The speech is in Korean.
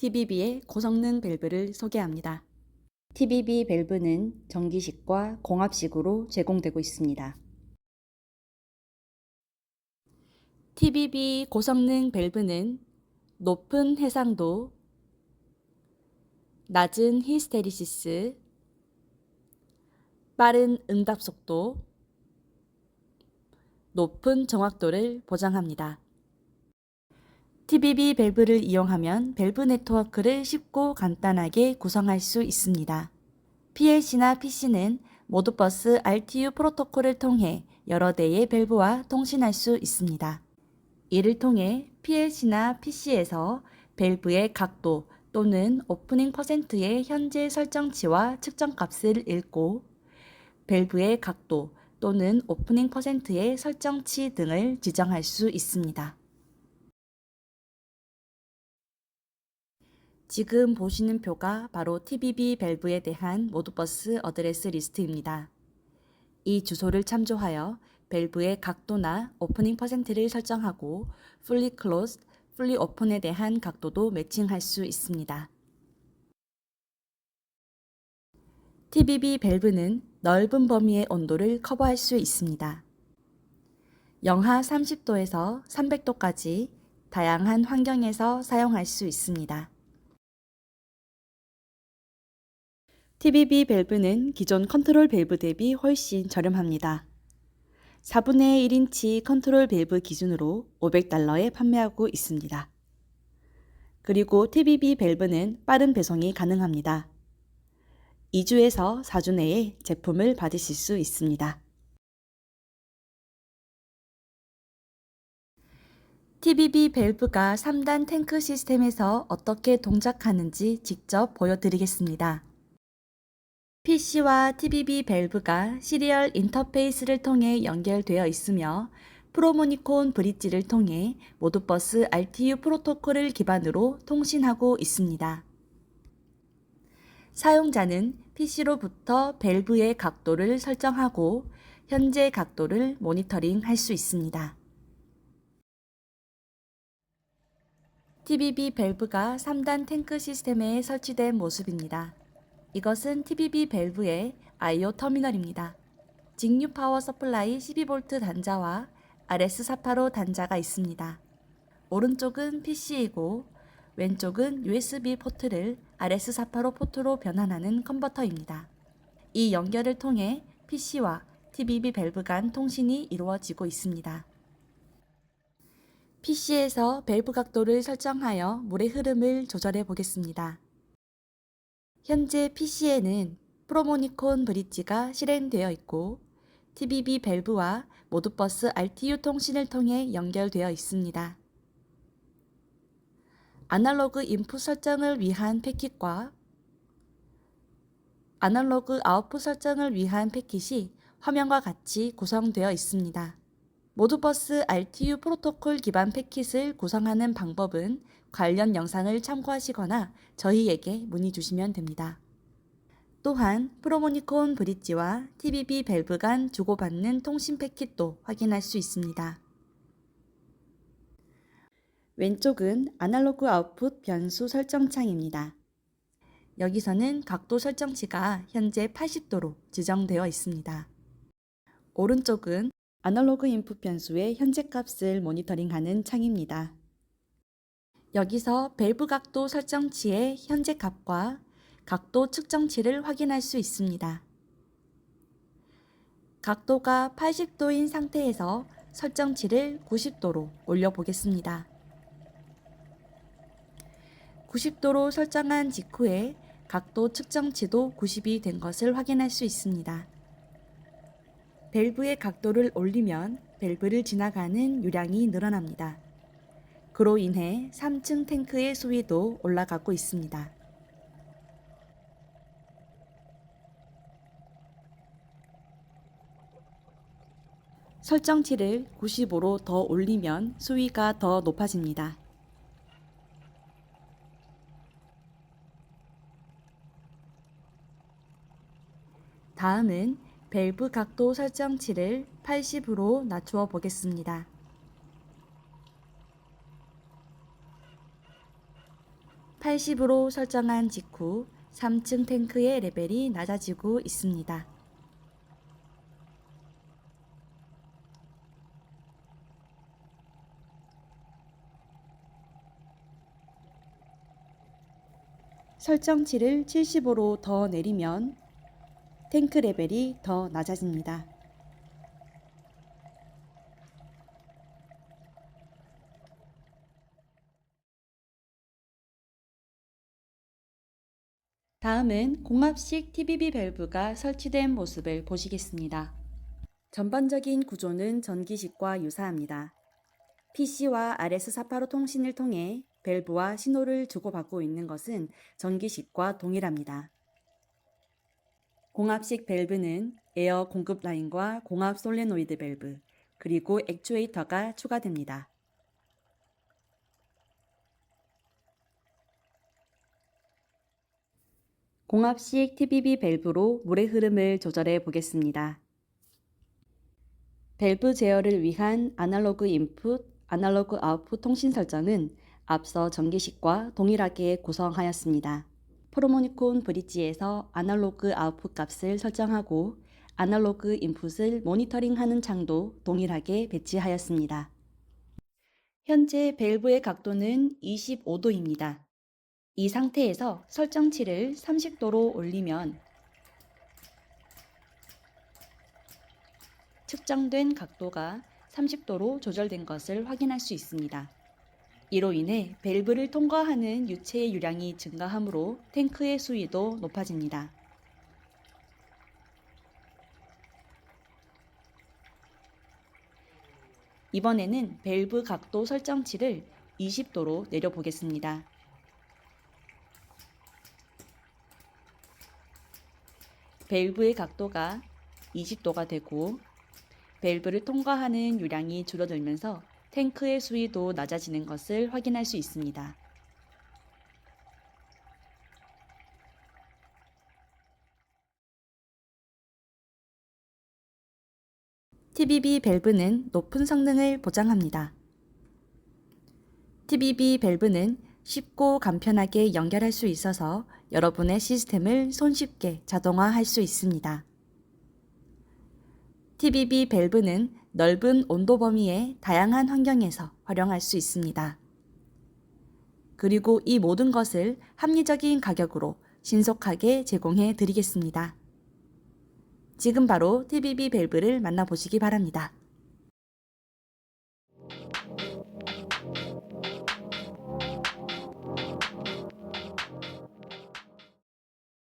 TBB의 고성능 밸브를 소개합니다. TBB 밸브는 전기식과 공합식으로 제공되고 있습니다. TBB 고성능 밸브는 높은 해상도, 낮은 히스테리시스, 빠른 응답 속도, 높은 정확도를 보장합니다. TBB 밸브를 이용하면 밸브 네트워크를 쉽고 간단하게 구성할 수 있습니다. PLC나 PC는 모드버스 RTU 프로토콜을 통해 여러 대의 밸브와 통신할 수 있습니다. 이를 통해 PLC나 PC에서 밸브의 각도 또는 오프닝 퍼센트의 현재 설정치와 측정값을 읽고 밸브의 각도 또는 오프닝 퍼센트의 설정치 등을 지정할 수 있습니다. 지금 보시는 표가 바로 TBB 밸브에 대한 모드버스 어드레스 리스트입니다. 이 주소를 참조하여 밸브의 각도나 오프닝 퍼센트를 설정하고 fully closed, fully open에 대한 각도도 매칭할 수 있습니다. TBB 밸브는 넓은 범위의 온도를 커버할 수 있습니다. 영하 30도에서 300도까지 다양한 환경에서 사용할 수 있습니다. TBB 밸브는 기존 컨트롤 밸브 대비 훨씬 저렴합니다. 4분의 1인치 컨트롤 밸브 기준으로 500달러에 판매하고 있습니다. 그리고 TBB 밸브는 빠른 배송이 가능합니다. 2주에서 4주 내에 제품을 받으실 수 있습니다. TBB 밸브가 3단 탱크 시스템에서 어떻게 동작하는지 직접 보여드리겠습니다. PC와 TBB 밸브가 시리얼 인터페이스를 통해 연결되어 있으며 프로모니콘 브릿지를 통해 모드버스 RTU 프로토콜을 기반으로 통신하고 있습니다. 사용자는 PC로부터 밸브의 각도를 설정하고 현재 각도를 모니터링 할 수 있습니다. TBB 밸브가 3단 탱크 시스템에 설치된 모습입니다. 이것은 TBB 밸브의 I/O 터미널입니다. 직류 파워 서플라이 12V 단자와 RS485 단자가 있습니다. 오른쪽은 PC이고 왼쪽은 USB 포트를 RS485 포트로 변환하는 컨버터입니다. 이 연결을 통해 PC와 TBB 밸브 간 통신이 이루어지고 있습니다. PC에서 밸브 각도를 설정하여 물의 흐름을 조절해 보겠습니다. 현재 PC에는 프로모니콘 브릿지가 실행되어 있고 TBB 밸브와 모드버스 RTU 통신을 통해 연결되어 있습니다. 아날로그 인풋 설정을 위한 패킷과 아날로그 아웃풋 설정을 위한 패킷이 화면과 같이 구성되어 있습니다. 모드버스 RTU 프로토콜 기반 패킷을 구성하는 방법은 관련 영상을 참고하시거나 저희에게 문의 주시면 됩니다. 또한 프로모니콘 브릿지와 TBB 밸브 간 주고받는 통신 패킷도 확인할 수 있습니다. 왼쪽은 아날로그 아웃풋 변수 설정 창입니다. 여기서는 각도 설정치가 현재 80도로 지정되어 있습니다. 오른쪽은 아날로그 인풋 변수의 현재 값을 모니터링하는 창입니다. 여기서 밸브 각도 설정치의 현재 값과 각도 측정치를 확인할 수 있습니다. 각도가 80도인 상태에서 설정치를 90도로 올려보겠습니다. 90도로 설정한 직후에 각도 측정치도 90이 된 것을 확인할 수 있습니다. 밸브의 각도를 올리면 밸브를 지나가는 유량이 늘어납니다. 그로 인해 3층 탱크의 수위도 올라가고 있습니다. 설정치를 95로 더 올리면 수위가 더 높아집니다. 다음은 밸브 각도 설정치를 80으로 낮추어 보겠습니다. 8 80으로 설정한 직후 3층 탱크의 레벨이 낮아지고 있습니다. 설정치를 75로 더 내리면 탱크 레벨이 더 낮아집니다. 다음은 공합식 TBB 밸브가 설치된 모습을 보시겠습니다. 전반적인 구조는 전기식과 유사합니다. PC와 RS485 통신을 통해 밸브와 신호를 주고받고 있는 것은 전기식과 동일합니다. 공합식 밸브는 에어 공급 라인과 공합 솔레노이드 밸브, 그리고 액추에이터가 추가됩니다. 공합식 TBB 밸브로 물의 흐름을 조절해 보겠습니다. 밸브 제어를 위한 아날로그 인풋, 아날로그 아웃풋 통신 설정은 앞서 전기식과 동일하게 구성하였습니다. 프로모니콘 브릿지에서 아날로그 아웃풋 값을 설정하고 아날로그 인풋을 모니터링하는 창도 동일하게 배치하였습니다. 현재 밸브의 각도는 25도입니다. 이 상태에서 설정치를 30도로 올리면 측정된 각도가 30도로 조절된 것을 확인할 수 있습니다. 이로 인해 밸브를 통과하는 유체의 유량이 증가하므로 탱크의 수위도 높아집니다. 이번에는 밸브 각도 설정치를 20도로 내려보겠습니다. 밸브의 각도가 20도가 되고 밸브를 통과하는 유량이 줄어들면서 탱크의 수위도 낮아지는 것을 확인할 수 있습니다. TBB 밸브는 높은 성능을 보장합니다. TBB 밸브는 쉽고 간편하게 연결할 수 있어서 여러분의 시스템을 손쉽게 자동화할 수 있습니다. TBB 밸브는 넓은 온도 범위의 다양한 환경에서 활용할 수 있습니다. 그리고 이 모든 것을 합리적인 가격으로 신속하게 제공해 드리겠습니다. 지금 바로 TBB 밸브를 만나보시기 바랍니다.